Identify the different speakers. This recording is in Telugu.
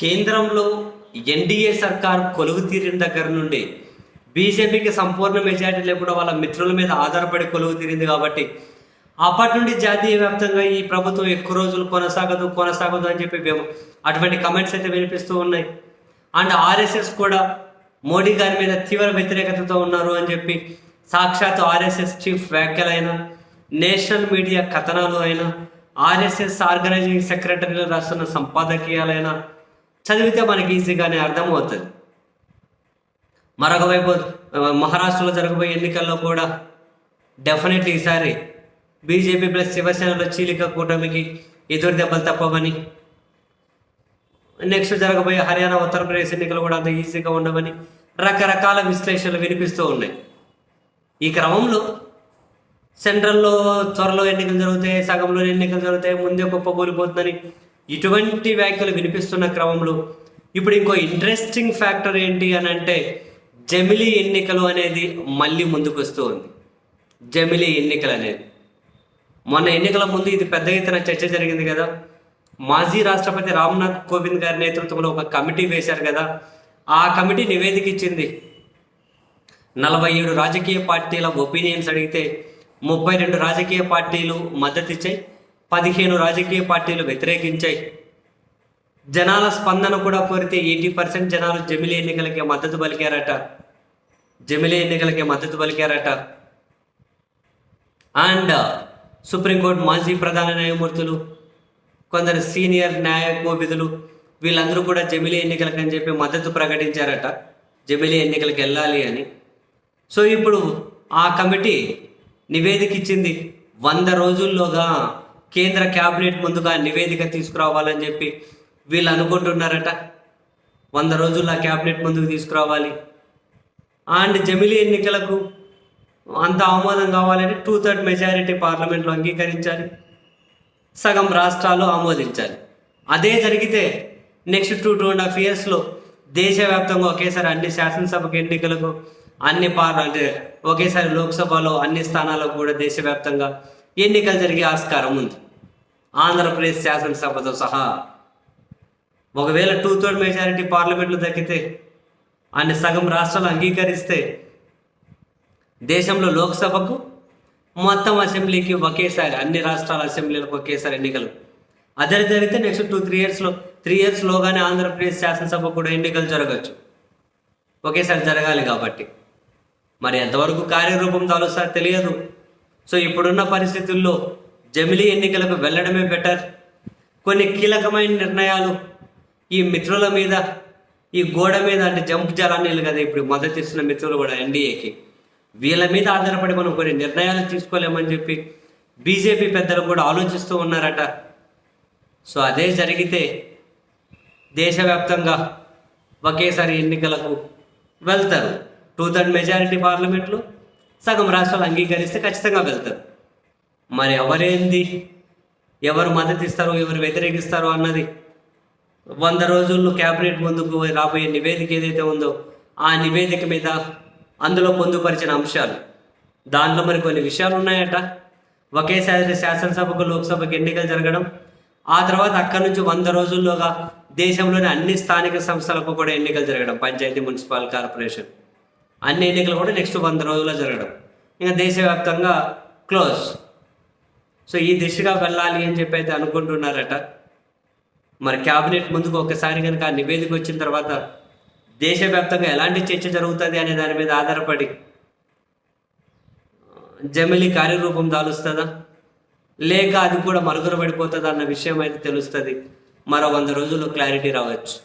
Speaker 1: కేంద్రంలో ఎన్డీఏ సర్కార్ కొలువు తీరిన దగ్గర నుండి బీజేపీకి సంపూర్ణ మెజారిటీ లేకుండా వాళ్ళ మిత్రుల మీద ఆధారపడి కొలువు తీరింది కాబట్టి అప్పటి నుండి జాతీయ వ్యాప్తంగా ఈ ప్రభుత్వం ఎక్కువ రోజులు కొనసాగదు కొనసాగదు అని చెప్పి మేము అటువంటి కమెంట్స్ అయితే వినిపిస్తూ ఉన్నాయి. అండ్ ఆర్ఎస్ఎస్ కూడా మోడీ గారి మీద తీవ్ర వ్యతిరేకతతో ఉన్నారు అని చెప్పి సాక్షాత్ ఆర్ఎస్ఎస్ చీఫ్ వ్యాఖ్యలైన నేషనల్ మీడియా కథనాలు అయినా ఆర్ఎస్ఎస్ ఆర్గనైజింగ్ సెక్రటరీలు రాస్తున్న సంపాదకీయాలైనా చదివితే మనకి ఈజీగానే అర్థమవుతుంది. మరొక వైపు మహారాష్ట్రలో జరగబోయే ఎన్నికల్లో కూడా డెఫినెట్లీ ఈసారి బీజేపీ ప్లస్ శివసేనలో చీలిక కూటమికి ఎదురు దెబ్బలు తప్పవని నెక్స్ట్ జరగబోయే హర్యానా ఉత్తరప్రదేశ్ ఎన్నికలు కూడా అంత ఈజీగా ఉండవని రకరకాల విశ్లేషణలు వినిపిస్తూ ఉన్నాయి. ఈ క్రమంలో సెంట్రల్లో త్వరలో ఎన్నికలు జరుగుతాయి సగంలో ఎన్నికలు జరుగుతాయి ముందే గొప్ప కూలిపోతుందని ఇటువంటి వ్యాఖ్యలు వినిపిస్తున్న క్రమంలో ఇప్పుడు ఇంకో ఇంట్రెస్టింగ్ ఫ్యాక్టర్ ఏంటి అని అంటే జమిలీ ఎన్నికలు అనేది మళ్ళీ ముందుకు వస్తూ ఉంది. జమిలీ ఎన్నికలు అనేది. మొన్న ఎన్నికల ముందు ఇది పెద్ద ఎత్తున చర్చ జరిగింది కదా. మాజీ రాష్ట్రపతి రామ్నాథ్ కోవింద్ గారి నేతృత్వంలో ఒక కమిటీ వేశారు కదా. ఆ కమిటీ నివేదిక ఇచ్చింది. నలభై ఏడు రాజకీయ పార్టీల ఒపీనియన్స్ అడిగితే ముప్పై రెండు రాజకీయ పార్టీలు మద్దతు ఇచ్చాయి. పదిహేను రాజకీయ పార్టీలు వ్యతిరేకించాయి. జనాల స్పందన కూడా కోరితే ఎయిటీ పర్సెంట్ జనాలు జమిలీ ఎన్నికలకే మద్దతు పలికారట. జమిలీ ఎన్నికలకే మద్దతు పలికారట. అండ్ సుప్రీంకోర్టు మాజీ ప్రధాన న్యాయమూర్తులు కొందరు సీనియర్ న్యాయ కోవిధులు వీళ్ళందరూ కూడా జమిలీ ఎన్నికలకు అని చెప్పి మద్దతు ప్రకటించారట. జమిలీ ఎన్నికలకు వెళ్ళాలి అని. సో ఇప్పుడు ఆ కమిటీ నివేదిక ఇచ్చింది. వంద రోజుల్లోగా కేంద్ర క్యాబినెట్ ముందుగా నివేదిక తీసుకురావాలని చెప్పి వీళ్ళు అనుకుంటున్నారట. వంద రోజుల్లో క్యాబినెట్ ముందుకు తీసుకురావాలి. అండ్ జమిలీ ఎన్నికలకు అంత ఆమోదం కావాలంటే టూ థర్డ్ మెజారిటీ పార్లమెంట్లో అంగీకరించాలి. సగం రాష్ట్రాలు ఆమోదించాలి. అదే జరిగితే next two two and half ఇయర్స్లో దేశవ్యాప్తంగా ఒకేసారి అన్ని శాసనసభకు ఎన్నికలకు అన్ని పార్ అంటే ఒకేసారి లోక్సభలో అన్ని స్థానాలకు కూడా దేశవ్యాప్తంగా ఎన్నికలు జరిగే ఆస్కారం ఉంది. ఆంధ్రప్రదేశ్ శాసనసభతో సహా ఒకవేళ టూ థర్డ్ మెజారిటీ పార్లమెంట్లో దక్కితే అన్ని సగం రాష్ట్రాలు అంగీకరిస్తే దేశంలో లోక్సభకు మొత్తం అసెంబ్లీకి ఒకేసారి అన్ని రాష్ట్రాల అసెంబ్లీలకు ఒకేసారి ఎన్నికలు. అదే జరిగితే నెక్స్ట్ టూ త్రీ ఇయర్స్లో త్రీ ఇయర్స్లోగానే ఆంధ్రప్రదేశ్ శాసనసభ కూడా ఎన్నికలు జరగచ్చు. ఒకేసారి జరగాలి కాబట్టి. మరి ఎంతవరకు కార్యరూపం దాలుస్తా తెలియదు. సో ఇప్పుడున్న పరిస్థితుల్లో జమిలీ ఎన్నికలకు వెళ్ళడమే బెటర్ కొన్ని కీలకమైన నిర్ణయాలు ఈ మిత్రుల మీద ఈ గోడ మీద అంటే జంప్ జలానీళ్ళు కదా ఇప్పుడు మద్దతు ఇస్తున్న మిత్రులు కూడా ఎన్డీఏకి. వీళ్ళ మీద ఆధారపడి మనం కొన్ని నిర్ణయాలు తీసుకోలేమని చెప్పి బీజేపీ పెద్దలు కూడా ఆలోచిస్తూ ఉన్నారట. సో అదే జరిగితే దేశవ్యాప్తంగా ఒకేసారి ఎన్నికలకు వెళ్తారు. టూ థర్డ్ మెజారిటీ పార్లమెంట్లో సగం రాష్ట్రాలు అంగీకరిస్తే ఖచ్చితంగా వెళ్తారు. మరి ఎవరేంది? ఎవరు మద్దతు ఇస్తారో ఎవరు వ్యతిరేకిస్తారో అన్నది వంద రోజుల్లో క్యాబినెట్ ముందుకు రాబోయే నివేదిక ఏదైతే ఉందో ఆ నివేదిక మీద అందులో పొందుపరిచిన అంశాలు. దాంట్లో మరి కొన్ని విషయాలు ఉన్నాయట. ఒకేసారి శాసనసభకు లోక్సభకు ఎన్నికలు జరగడం ఆ తర్వాత అక్కడి నుంచి వంద రోజుల్లోగా దేశంలోని అన్ని స్థానిక సంస్థలకు కూడా ఎన్నికలు జరగడం పంచాయతీ మున్సిపల్ కార్పొరేషన్. అన్ని ఎన్నికలు కూడా నెక్స్ట్ వంద రోజుల్లో జరగడం. ఇంకా దేశవ్యాప్తంగా క్లోజ్ సో ఈ దిశగా వెళ్ళాలి అని చెప్పి అయితే అనుకుంటున్నారట. మరి క్యాబినెట్ ముందుకు ఒకసారి కనుక నివేదిక వచ్చిన తర్వాత దేశవ్యాప్తంగా ఎలాంటి చర్చ జరుగుతుంది అనే దాని మీద ఆధారపడి జమిలి కార్యరూపం దాలుస్తుందా? లేక అది కూడా మరుగున పడిపోతుందా అన్న విషయం అయితే తెలుస్తుంది. మరో వంద రోజుల్లో క్లారిటీ రావచ్చు.